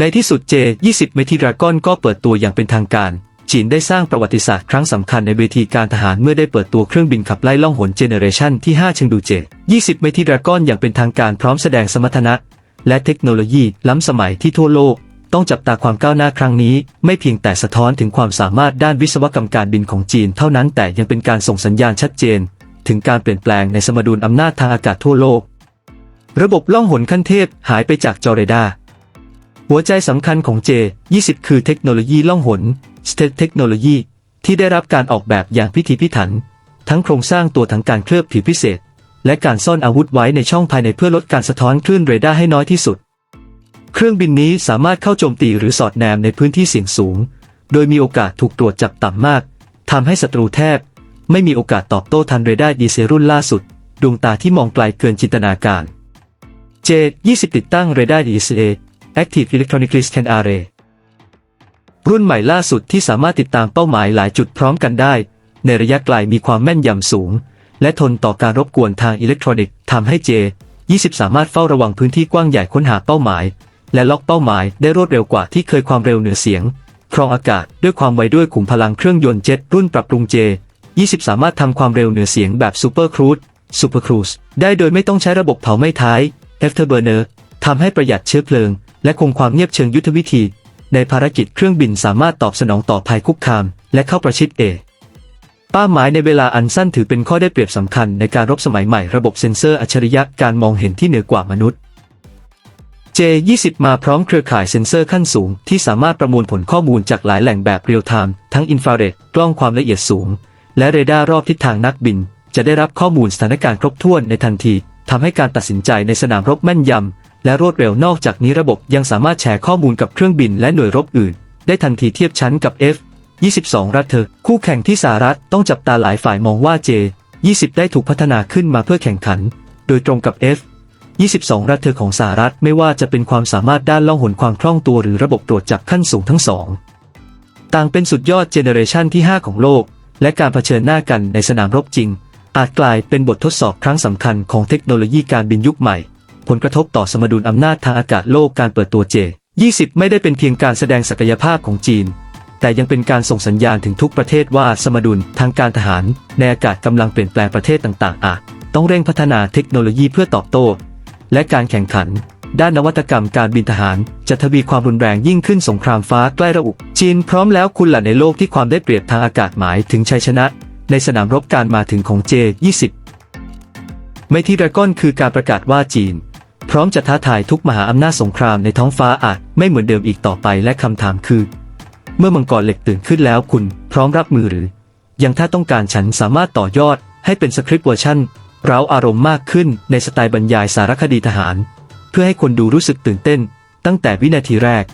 ในที่สุด J20 เมทิดราก้อนก็เปิดตัวอย่างเป็นทางการ จีนได้สร้างประวัติศาสตร์ครั้งสำคัญในเวทีการทหารเมื่อได้เปิดตัวเครื่องบินขับไล่ล่องหนเจเนเรชันที่ 5 เชิงดู J20 เมทิดราก้อนอย่างเป็นทางการพร้อมแสดงสมรรถนะ และเทคโนโลยีล้ำสมัยที่ทั่วโลก ต้องจับตาความก้าวหน้าครั้งนี้ ไม่เพียงแต่สะท้อนถึงความสามารถด้านวิศวกรรมการบินของจีน เท่านั้นแต่ยังเป็นการส่งสัญญาณชัดเจน ถึงการเปลี่ยนแปลงในสมดุลอำนาจทางอากาศทั่วโลก ระบบล่องหนขั้นเทพหายไปจากจอเรดาร์ หัวใจสำคัญของ J20 คือเทคโนโลยีล่องหน State Technology ที่ได้รับการออกแบบอย่างพิถีพิถัน ทั้งโครงสร้างตัวถังการเคลือบผิวพิเศษ และการซ่อนอาวุธไว้ในช่องภายในเพื่อลดการสะท้อนคลื่นเรดาร์ให้น้อยที่สุด เครื่องบินนี้สามารถเข้าโจมตีหรือสอดแนมในพื้นที่เสี่ยงสูง โดยมีโอกาสถูกตรวจจับต่ำมากทำให้ศัตรูแทบ ไม่มีโอกาสตอบโต้ทันเรดาร์ดีเซรุ่นล่าสุด ดวงตาที่มองไกลเกินจินตนาการ J20 ติดตั้งเรดาร์ DSA Active Electronically Scan Array รุ่นใหม่ล่าสุดที่สามารถติดตามเป้าหมายหลายจุดพร้อมกันได้ ในระยะไกลมีความแม่นยำสูง และทนต่อการรบกวนทางอิเล็กทรอนิกส์ทำให้ J20 สามารถเฝ้าระวังพื้นที่กว้างใหญ่ค้นหาเป้าหมาย และล็อกเป้าหมายได้รวดเร็วกว่าที่เคยความเร็วเหนือเสียง ครองอากาศด้วยความไวด้วยขุมพลังเครื่องยนต์เจ็ตรุ่นปรับปรุง J20 สามารถทำความเร็วเหนือเสียงแบบ Super Cruise Super Cruise ได้โดยไม่ต้องใช้ระบบเผาไหม้ท้าย Afterburner ทำให้ประหยัดเชื้อเพลิง และคงความเงียบเชิงยุทธวิธี ในภารกิจเครื่องบินสามารถตอบสนองต่อภัยคุกคาม และเข้าประชิดเอป้าหมายในเวลาอันสั้นถือเป็นข้อได้เปรียบสำคัญในการรบสมัยใหม่ระบบเซ็นเซอร์อัจฉริยะการมองเห็นที่เหนือกว่ามนุษย์ J20 มาพร้อมเครือข่ายเซ็นเซอร์ขั้นสูง ที่สามารถประมวลผลข้อมูลจากหลายแหล่งแบบเรียลไทม์ทั้งอินฟราเรดกล้องความละเอียดสูง และเรดาร์รอบทิศทางนักบิน จะได้รับข้อมูลสถานการณ์ครบถ้วนในทันทีทำให้การตัดสินใจในสนามรบแม่นยำ และรวดเร็วนอกจากนี้ระบบยังสามารถแชร์ข้อมูลกับเครื่องบินและหน่วยรบอื่น ได้ทันทีเทียบชั้นกับ F 22 รัฐเธอ คู่แข่งที่สหรัฐต้องจับตาหลายฝ่ายมองว่า J 20 ได้ถูกพัฒนาขึ้นมาเพื่อแข่งขัน โดยตรงกับ F 22 รัฐเธอของสหรัฐไม่ว่าจะเป็นความสามารถด้านล่องหนความคล่องตัวหรือระบบตรวจจับขั้นสูงทั้งสอง ต่างเป็นสุดยอดเจเนเรชันที่ 5 ของโลก และการเผชิญหน้ากันในสนามรบจริง อาจกลายเป็นบททดสอบครั้งสำคัญของเทคโนโลยีการบินยุคใหม่ ผลกระทบต่อสมดุลอำนาจทางอากาศโลกการเปิดตัวเจ20 ไม่ได้เป็นเพียงการแสดงศักยภาพของจีน แต่ยังเป็นการส่งสัญญาณถึงทุกประเทศว่าสมดุลทางการทหาร ในอากาศกำลังเปลี่ยนแปลงประเทศต่างๆอาจต้องเร่งพัฒนาเทคโนโลยีเพื่อตอบโต้ และการแข่งขัน ด้านนวัตกรรมการบินทหาร จะทวีความรุนแรงยิ่งขึ้นสงครามฟ้าใกล้ระอุจีนพร้อมแล้วคุณล่ะในโลกที่ความได้เปรียบทางอากาศหมายถึงชัยชนะ ในสนามรบการมาถึงของ J20 ไม่ที่ดราก้อนคือการประกาศว่าจีน พร้อมจะท้าทายทุกมหาอำนาจสงครามในท้องฟ้าอาจไม่เหมือนเดิมอีกต่อไปและคำถามคือ เมื่อมังกรเหล็กตื่นขึ้นแล้วคุณพร้อมรับมือหรือ ยังถ้าต้องการฉันสามารถต่อยอดให้เป็นสคริปต์เวอร์ชันเร้าอารมณ์มากขึ้นในสไตล์บรรยายสารคดีทหาร เพื่อให้คนดูรู้สึกตื่นเต้น ตั้งแต่วินาทีแรก